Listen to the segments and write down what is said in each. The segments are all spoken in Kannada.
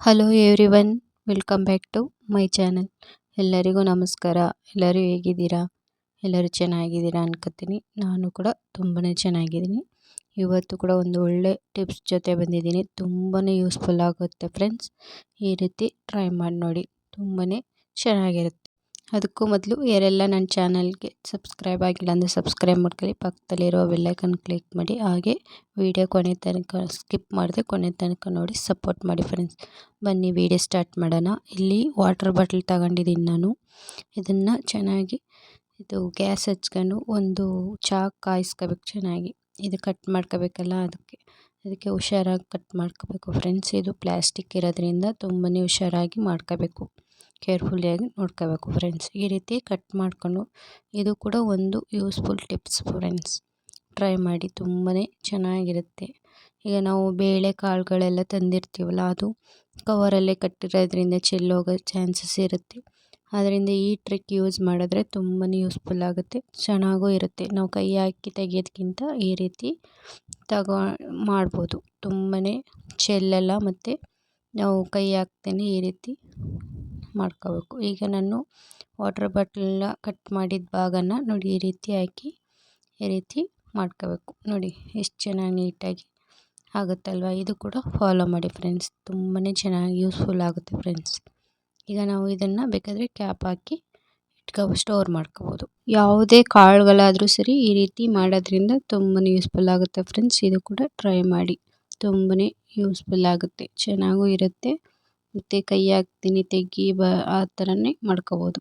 Hello everyone welcome back to my channel ಎಲ್ಲರಿಗೂ ನಮಸ್ಕಾರ. ಎಲ್ಲರೂ ಹೇಗಿದ್ದೀರಾ? ಎಲ್ಲರೂ ಚೆನ್ನಾಗಿದ್ದೀರಾ ಅನ್ಕೋತೀನಿ. ನಾನು ಕೂಡ ತುಂಬಾ ಚೆನ್ನಾಗಿದ್ದೀನಿ. ಇವತ್ತು ಕೂಡ ಒಂದು ಒಳ್ಳೆ ಟಿಪ್ಸ್ ಜೊತೆ ಬಂದಿದ್ದೀನಿ. ತುಂಬಾ ಯೂಸ್ಫುಲ್ ಆಗುತ್ತೆ ಫ್ರೆಂಡ್ಸ್ ಈ ರೀತಿ ಟ್ರೈ ಮಾಡಿ ನೋಡಿ. ತುಂಬಾ ಚೆನ್ನಾಗಿರುತ್ತೆ. ಅದಕ್ಕೂ ಮೊದಲು ಯಾರೆಲ್ಲ ನನ್ನ ಚಾನಲ್ಗೆ ಸಬ್ಸ್ಕ್ರೈಬ್ ಆಗಿಲ್ಲ ಅಂದರೆ ಸಬ್ಸ್ಕ್ರೈಬ್ ಮಾಡ್ಕೊಳ್ಳಿ. ಪಕ್ಕದಲ್ಲಿರೋ ಬೆಲ್ಲೈಕನ್ ಕ್ಲಿಕ್ ಮಾಡಿ. ಹಾಗೆ ವಿಡಿಯೋ ಕೊನೆ ತನಕ ಸ್ಕಿಪ್ ಮಾಡಿದೆ ಕೊನೆ ತನಕ ನೋಡಿ ಸಪೋರ್ಟ್ ಮಾಡಿ ಫ್ರೆಂಡ್ಸ್ ಬನ್ನಿ, ವಿಡಿಯೋ ಸ್ಟಾರ್ಟ್ ಮಾಡೋಣ. ಇಲ್ಲಿ ವಾಟರ್ ಬಾಟಲ್ ತಗೊಂಡಿದ್ದೀನಿ ನಾನು. ಇದನ್ನು ಚೆನ್ನಾಗಿ ಇದು ಗ್ಯಾಸ್ ಹಚ್ಕೊಂಡು ಒಂದು ಚಾಕ್ ಕಾಯಿಸ್ಕೋಬೇಕು ಚೆನ್ನಾಗಿ. ಇದು ಕಟ್ ಮಾಡ್ಕೋಬೇಕಲ್ಲ ಅದಕ್ಕೆ. ಅದಕ್ಕೆ ಹುಷಾರಾಗಿ ಕಟ್ ಮಾಡ್ಕೋಬೇಕು ಫ್ರೆಂಡ್ಸ್ ಇದು ಪ್ಲ್ಯಾಸ್ಟಿಕ್ ಇರೋದ್ರಿಂದ ತುಂಬಾ ಹುಷಾರಾಗಿ ಮಾಡ್ಕೋಬೇಕು. ಕೇರ್ಫುಲ್ಲಿಯಾಗಿ ನೋಡ್ಕೋಬೇಕು ಫ್ರೆಂಡ್ಸ್ ಈ ರೀತಿ ಕಟ್ ಮಾಡಿಕೊಂಡು ಇದು ಕೂಡ ಒಂದು ಯೂಸ್ಫುಲ್ ಟಿಪ್ಸ್ ಫ್ರೆಂಡ್ಸ್ ಟ್ರೈ ಮಾಡಿ ತುಂಬಾ ಚೆನ್ನಾಗಿರುತ್ತೆ. ಈಗ ನಾವು ಬೇಳೆ ಕಾಳುಗಳೆಲ್ಲ ತಂದಿರ್ತೀವಲ್ಲ, ಅದು ಕವರಲ್ಲೇ ಕಟ್ಟಿರೋದ್ರಿಂದ ಚೆಲ್ಲೋಗೋ ಚಾನ್ಸಸ್ ಇರುತ್ತೆ. ಆದ್ದರಿಂದ ಈ ಟ್ರಿಕ್ ಯೂಸ್ ಮಾಡಿದ್ರೆ ತುಂಬಾ ಯೂಸ್ಫುಲ್ ಆಗುತ್ತೆ, ಚೆನ್ನಾಗೂ ಇರುತ್ತೆ. ನಾವು ಕೈ ಹಾಕಿ ತೆಗೆಯೋದಕ್ಕಿಂತ ಈ ರೀತಿ ತಗೋ, ಮಾಡ್ಬೋದು. ತುಂಬಾ ಚೆಲ್ಲಲ್ಲ ಮತ್ತು ನಾವು ಕೈ ಹಾಕ್ತೇನೆ ಈ ರೀತಿ ಮಾಡ್ಕೋಬೇಕು. ಈಗ ನಾನು ವಾಟರ್ ಬಾಟಲ್ನ ಕಟ್ ಮಾಡಿದ ಭಾಗನ ನೋಡಿ ಈ ರೀತಿ ಹಾಕಿ, ಈ ರೀತಿ ಮಾಡ್ಕೋಬೇಕು. ನೋಡಿ ಎಷ್ಟು ಚೆನ್ನಾಗಿ ನೀಟಾಗಿ ಆಗುತ್ತಲ್ವ? ಇದು ಕೂಡ ಫಾಲೋ ಮಾಡಿ ಫ್ರೆಂಡ್ಸ್ ತುಂಬಾ ಚೆನ್ನಾಗಿ ಯೂಸ್ಫುಲ್ ಆಗುತ್ತೆ ಫ್ರೆಂಡ್ಸ್ ಈಗ ನಾವು ಇದನ್ನು ಬೇಕಾದರೆ ಕ್ಯಾಪ್ ಹಾಕಿ ಇಟ್ಕೊ ಸ್ಟೋರ್ ಮಾಡ್ಕೋಬೋದು. ಯಾವುದೇ ಕಾಳುಗಳಾದರೂ ಸರಿ ಈ ರೀತಿ ಮಾಡೋದ್ರಿಂದ ತುಂಬಾ ಯೂಸ್ಫುಲ್ ಆಗುತ್ತೆ ಫ್ರೆಂಡ್ಸ್ ಇದು ಕೂಡ ಟ್ರೈ ಮಾಡಿ ತುಂಬಾ ಯೂಸ್ಫುಲ್ ಆಗುತ್ತೆ. ಚೆನ್ನಾಗೂ ಇರುತ್ತೆ. ಮತ್ತು ಕೈ ಹಾಕ್ತೀನಿ ತೆಗಿ ಬ, ಆ ಥರನೇ ಮಾಡ್ಕೊಬೋದು.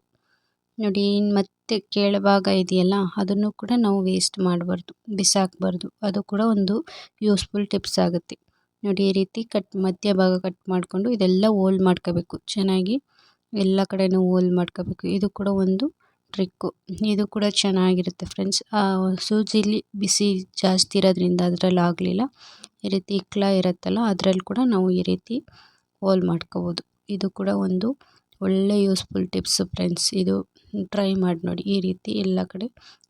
ನೋಡಿ ಇನ್ನು ಮತ್ತೆ ಕೆಳಭಾಗ ಇದೆಯಲ್ಲ, ಅದನ್ನು ಕೂಡ ನಾವು ವೇಸ್ಟ್ ಮಾಡಬಾರ್ದು, ಬಿಸಾಕಬಾರ್ದು. ಅದು ಕೂಡ ಒಂದು ಯೂಸ್ಫುಲ್ ಟಿಪ್ಸ್ ಆಗುತ್ತೆ. ನೋಡಿ, ಈ ರೀತಿ ಕಟ್ ಮಧ್ಯ ಭಾಗ ಕಟ್ ಮಾಡಿಕೊಂಡು ಇದೆಲ್ಲ ಹೋಲ್ ಮಾಡ್ಕೋಬೇಕು. ಚೆನ್ನಾಗಿ ಎಲ್ಲ ಕಡೆಯೂ ಹೋಲ್ ಮಾಡ್ಕೋಬೇಕು. ಇದು ಕೂಡ ಒಂದು ಟ್ರಿಕ್ಕು ಇದು ಕೂಡ ಚೆನ್ನಾಗಿರುತ್ತೆ ಫ್ರೆಂಡ್ಸ್ ಸೂಜಿಲಿ ಬಿಸಿ ಜಾಸ್ತಿ ಇರೋದ್ರಿಂದ ಅದರಲ್ಲಿ ಆಗಲಿಲ್ಲ ಈ ರೀತಿ ಇಕ್ಕಳ ಇರುತ್ತಲ್ಲ, ಅದರಲ್ಲಿ ಕೂಡ ನಾವು ಈ ರೀತಿ ಹೋಲ್ ಮಾಡ್ಕೋಬೋದು. ಇದು ಕೂಡ ಒಂದು ಒಳ್ಳೆ ಯೂಸ್ಫುಲ್ ಟಿಪ್ಸ್ ಫ್ರೆಂಡ್ಸ್ ಇದು ಟ್ರೈ ಮಾಡಿ ನೋಡಿ. ಈ ರೀತಿ ಎಲ್ಲ ಕಡೆ,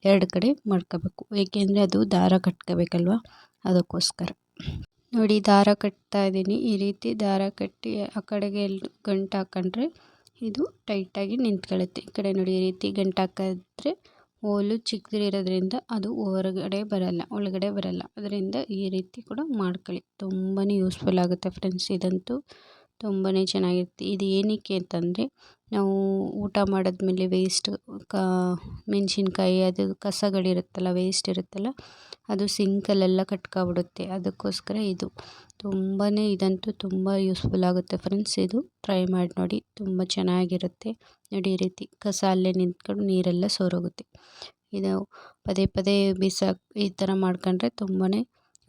ಎರಡು ಕಡೆ ಮಾಡ್ಕೋಬೇಕು. ಏಕೆಂದರೆ ಅದು ದಾರ ಕಟ್ಕೋಬೇಕಲ್ವ? ಅದಕ್ಕೋಸ್ಕರ. ನೋಡಿ, ದಾರ ಕಟ್ತಾ ಇದ್ದೀನಿ. ಈ ರೀತಿ ದಾರ ಕಟ್ಟಿ ಆ ಕಡೆಗೆ ಎಲ್ಲ ಗಂಟು ಹಾಕೊಂಡ್ರೆ ಇದು ಟೈಟಾಗಿ ನಿಂತ್ಕೊಳ್ಳುತ್ತೆ. ಈ ಕಡೆ ನೋಡಿ, ಈ ರೀತಿ ಗಂಟು ಹಾಕಿದ್ರೆ ಹೋಲು ಚಿಕ್ಕದಿರೋದ್ರಿಂದ ಅದು ಹೊರಗಡೆ ಬರಲ್ಲ, ಒಳಗಡೆ ಬರಲ್ಲ. ಅದರಿಂದ ಈ ರೀತಿ ಕೂಡ ಮಾಡ್ಕೊಳ್ಳಿ. ತುಂಬಾ ಯೂಸ್ಫುಲ್ ಆಗುತ್ತೆ ಫ್ರೆಂಡ್ಸ್ ಇದಂತೂ ತುಂಬಾ ಚೆನ್ನಾಗಿರುತ್ತೆ. ಇದು ಏನಕ್ಕೆ ಅಂತಂದರೆ ನಾವು ಊಟ ಮಾಡಿದ್ಮೇಲೆ ವೇಸ್ಟ್ ಕ, ಮೆಣಸಿನ್ಕಾಯಿ ಅದು ಕಸಗಳಿರುತ್ತಲ್ಲ ವೇಸ್ಟ್ ಇರುತ್ತಲ್ಲ, ಅದು ಸಿಂಕಲ್ಲೆಲ್ಲ ಕಟ್ಕೊಬಿಡುತ್ತೆ ಅದಕ್ಕೋಸ್ಕರ ಇದು. ತುಂಬಾ ಇದಂತೂ ತುಂಬ ಯೂಸ್ಫುಲ್ ಆಗುತ್ತೆ ಫ್ರೆಂಡ್ಸ್ ಇದು ಟ್ರೈ ಮಾಡಿ ನೋಡಿ, ತುಂಬ ಚೆನ್ನಾಗಿರುತ್ತೆ. ನೋಡಿ ಈ ರೀತಿ ಕಸ ಅಲ್ಲೇ ನಿಂತ್ಕೊಂಡು ನೀರೆಲ್ಲ ಸೋರೋಗುತ್ತೆ. ಇದು ಪದೇ ಪದೇ ಬಿಸಾಕಿ, ಈ ಥರ ಮಾಡ್ಕೊಂಡ್ರೆ ತುಂಬಾ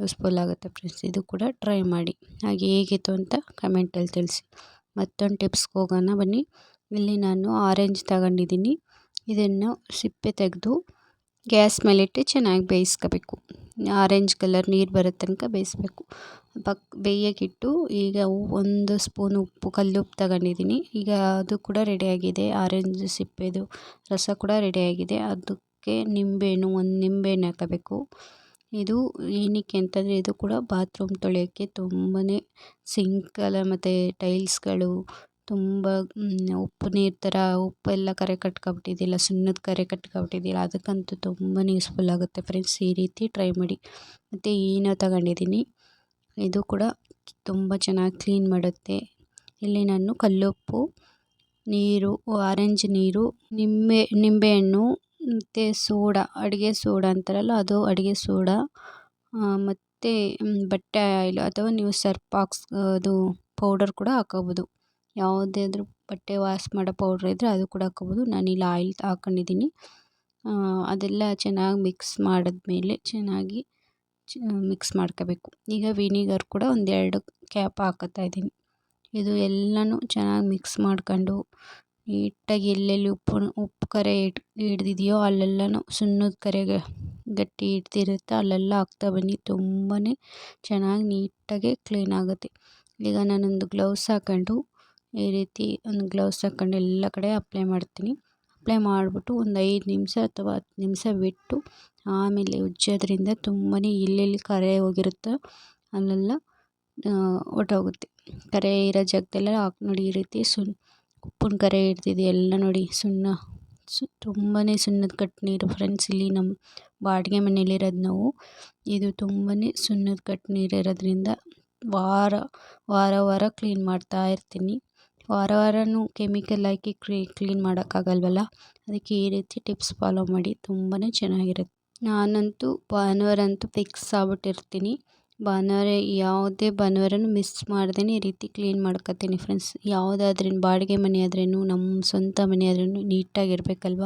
ಯೂಸ್ಫುಲ್ ಆಗುತ್ತೆ ಫ್ರೆಂಡ್ಸ್ ಇದು ಕೂಡ ಟ್ರೈ ಮಾಡಿ. ಹಾಗೆ ಹೇಗಿತ್ತು ಅಂತ ಕಮೆಂಟಲ್ಲಿ ತಿಳಿಸಿ. ಮತ್ತೊಂದು ಟಿಪ್ಸ್ಗೆ ಹೋಗೋಣ ಬನ್ನಿ. ಇಲ್ಲಿ ನಾನು ಆರೆಂಜ್ ತಗೊಂಡಿದ್ದೀನಿ. ಇದನ್ನು ಸಿಪ್ಪೆ ತೆಗೆದು ಗ್ಯಾಸ್ ಮೇಲಿಟ್ಟು ಚೆನ್ನಾಗಿ ಬೇಯಿಸ್ಕೋಬೇಕು. ಆರೆಂಜ್ ಕಲರ್ ನೀರು ಬರೋ ತನಕ ಬೇಯಿಸ್ಬೇಕು. ಪಕ್ ಬೇಯೋಕ್ಕಿಟ್ಟು ಈಗ ಒಂದು ಸ್ಪೂನ್ ಉಪ್ಪು ಕಲ್ಲುಪ್ಪು ತಗೊಂಡಿದ್ದೀನಿ. ಈಗ ಅದು ಕೂಡ ರೆಡಿಯಾಗಿದೆ ಆರೆಂಜ್ ಸಿಪ್ಪೆದು ರಸ ಕೂಡ ರೆಡಿಯಾಗಿದೆ ಅದಕ್ಕೆ ನಿಂಬೆಹಣ್ಣು, ಒಂದು ನಿಂಬೆಹಣ್ಣು ಹಾಕಬೇಕು. ಇದು ಏನಕ್ಕೆ ಅಂತಂದರೆ ಇದು ಕೂಡ ಬಾತ್ರೂಮ್ ತೊಳೆಯೋಕ್ಕೆ ತುಂಬಾ ಸಿಂಕಲ್ಲ ಮತ್ತು ಟೈಲ್ಸ್ಗಳು ತುಂಬ ಉಪ್ಪು ನೀರು ಥರ ಉಪ್ಪೆಲ್ಲ ಕರೆ ಕಟ್ಕೊಬಿಟ್ಟಿದ್ದಿಲ್ಲ ಸುಣ್ಣದ ಕರೆ ಕಟ್ಕೊಬಿಟ್ಟಿದ್ದಿಲ್ಲ ಅದಕ್ಕಂತೂ ತುಂಬಾ ಯೂಸ್ಫುಲ್ ಆಗುತ್ತೆ ಫ್ರೆಂಡ್ಸ್ ಈ ರೀತಿ ಟ್ರೈ ಮಾಡಿ. ಮತ್ತು ಈನೋ ತಗೊಂಡಿದ್ದೀನಿ. ಇದು ಕೂಡ ತುಂಬ ಚೆನ್ನಾಗಿ ಕ್ಲೀನ್ ಮಾಡುತ್ತೆ. ಇಲ್ಲಿ ನಾನು ಕಲ್ಲುಪ್ಪು, ನೀರು ಆರೆಂಜ್ ನೀರು, ನಿಂಬೆ, ನಿಂಬೆಹಣ್ಣು, ಮತ್ತು ಸೋಡಾ, ಅಡುಗೆ ಸೋಡಾ ಅಂತಾರಲ್ಲ, ಅದು ಅಡುಗೆ ಸೋಡಾ ಮತ್ತು ಬಟ್ಟೆ ಆಯಿಲ್ ಅಥವಾ ನೀವು ಸರ್ಪ್ ಹಾಕ್ಸ್ ಅದು ಪೌಡರ್ ಕೂಡ ಹಾಕೋಬೋದು. ಯಾವುದಾದ್ರೂ ಬಟ್ಟೆ ವಾಶ್ ಮಾಡೋ ಪೌಡ್ರ್ ಇದ್ದರೆ ಅದು ಕೂಡ ಹಾಕೊಬೋದು ನಾನು ಇಲ್ಲಿ ಆಯಿಲ್ ಹಾಕೊಂಡಿದ್ದೀನಿ. ಅದೆಲ್ಲ ಚೆನ್ನಾಗಿ ಮಿಕ್ಸ್ ಮಾಡಿದ್ಮೇಲೆ ಚೆನ್ನಾಗಿ ಮಿಕ್ಸ್ ಮಾಡ್ಕೋಬೇಕು. ಈಗ ವಿನಿಗರ್ ಕೂಡ ಒಂದೆರಡು ಕ್ಯಾಪ್ ಹಾಕೋತಾ ಇದ್ದೀನಿ. ಇದು ಎಲ್ಲನೂ ಚೆನ್ನಾಗಿ ಮಿಕ್ಸ್ ಮಾಡ್ಕೊಂಡು ನೀಟಾಗಿ ಎಲ್ಲೆಲ್ಲಿ ಉಪ್ಪು ಉಪ್ಪು ಕರೆ ಹಿಡ್ ಹಿಡ್ದಿದೆಯೋ ಅಲ್ಲೆಲ್ಲನೂ ಸುಣ್ಣದ ಕರೆಗೆ ಗಟ್ಟಿ ಹಿಡ್ದಿರುತ್ತೆ. ಅಲ್ಲೆಲ್ಲ ಹಾಕ್ತಾ ಬನ್ನಿ. ತುಂಬಾ ಚೆನ್ನಾಗಿ ನೀಟಾಗಿ ಕ್ಲೀನ್ ಆಗುತ್ತೆ. ಈಗ ನಾನೊಂದು ಗ್ಲೌಸ್ ಹಾಕ್ಕೊಂಡು ಈ ರೀತಿ ಒಂದು ಗ್ಲೌಸ್ ಹಾಕ್ಕೊಂಡು ಎಲ್ಲ ಕಡೆ ಅಪ್ಲೈ ಮಾಡ್ತೀನಿ. ಅಪ್ಲೈ ಮಾಡಿಬಿಟ್ಟು ಒಂದು ಐದು ನಿಮಿಷ ಅಥವಾ ಹತ್ತು ನಿಮಿಷ ಬಿಟ್ಟು ಆಮೇಲೆ ಉಜ್ಜೋದ್ರಿಂದ ತುಂಬಾ ಎಲ್ಲೆಲ್ಲಿ ಕರೆ ಹೋಗಿರುತ್ತೆ ಅಲ್ಲೆಲ್ಲ ಹೊರ್ಟೋಗುತ್ತೆ. ಕರೆ ಇರೋ ಜಾಗದಲ್ಲೆಲ್ಲ ಹಾಕಿ ನೋಡಿ ಈ ರೀತಿ ಸುಣ್ಣ ಉಪ್ಪಿನ ಕರೆ ಇರ್ತಿದೆ ಎಲ್ಲ ನೋಡಿ. ಸುಣ್ಣ, ಸು ತುಂಬಾ ಸುಣ್ಣದ ನೀರು ಫ್ರೆಂಡ್ಸ್ ಇಲ್ಲಿ ನಮ್ಮ ಬಾಡಿಗೆ ಮನೇಲಿರೋದು ನಾವು. ಇದು ತುಂಬಾ ಸುಣ್ಣದ ನೀರು ಇರೋದ್ರಿಂದ ವಾರ ವಾರ ವಾರ ಕ್ಲೀನ್ ಮಾಡ್ತಾ ಇರ್ತೀನಿ. ವಾರ ವಾರವೂ ಕೆಮಿಕಲ್ ಹಾಕಿ ಕ್ಲೀ, ಕ್ಲೀನ್ ಮಾಡೋಕ್ಕಾಗಲ್ವಲ್ಲ? ಅದಕ್ಕೆ ಈ ರೀತಿ ಟಿಪ್ಸ್ ಫಾಲೋ ಮಾಡಿ. ತುಂಬಾ ಚೆನ್ನಾಗಿರುತ್ತೆ. ನಾನಂತೂ ಭಾನುವಾರ ಅಂತೂ ಫಿಕ್ಸ್ ಆಗ್ಬಿಟ್ಟಿರ್ತೀನಿ. ಭಾನುವಾರ ಯಾವುದೇ ಭಾನುವಾರನೂ ಮಿಸ್ ಮಾಡ್ದೇ ಈ ರೀತಿ ಕ್ಲೀನ್ ಮಾಡ್ಕೊತೀನಿ ಫ್ರೆಂಡ್ಸ್ ಯಾವುದಾದ್ರೂ ಬಾಡಿಗೆ ಮನೆ ಆದ್ರೂ ನಮ್ಮ ಸ್ವಂತ ಮನೆ ಆದ್ರೂ ನೀಟಾಗಿರ್ಬೇಕಲ್ವ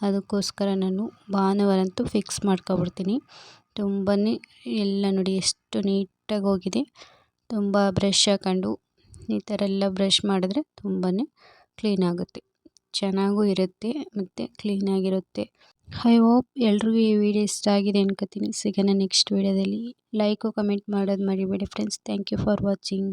ಅದಕ್ಕೋಸ್ಕರ ನಾನು ಭಾನುವಾರ ಅಂತೂ ಫಿಕ್ಸ್ ಮಾಡ್ಕೊಬಿಡ್ತೀನಿ. ತುಂಬಾ ಎಲ್ಲ ನೋಡಿ ಎಷ್ಟು ನೀಟಾಗಿ ಹೋಗಿದೆ. ತುಂಬ ಬ್ರಷ್ ಹಾಕೊಂಡು ಈ ಥರ ಎಲ್ಲ ಬ್ರಷ್ ಮಾಡಿದ್ರೆ ತುಂಬಾ ಕ್ಲೀನ್ ಆಗುತ್ತೆ. ಚೆನ್ನಾಗೂ ಇರುತ್ತೆ ಮತ್ತು ಕ್ಲೀನಾಗಿರುತ್ತೆ ಐ ಹೋಪ್ ಎಲ್ರಿಗೂ ಈ ವಿಡಿಯೋ ಇಷ್ಟ ಆಗಿದೆ ಅನ್ಕೋತೀನಿ. ಸಿಗೋಣ ನೆಕ್ಸ್ಟ್ ವಿಡಿಯೋದಲ್ಲಿ. ಲೈಕು, ಕಮೆಂಟ್ ಮಾಡೋದು ಮರಿಬೇಡಿ friends. Thank you for watching.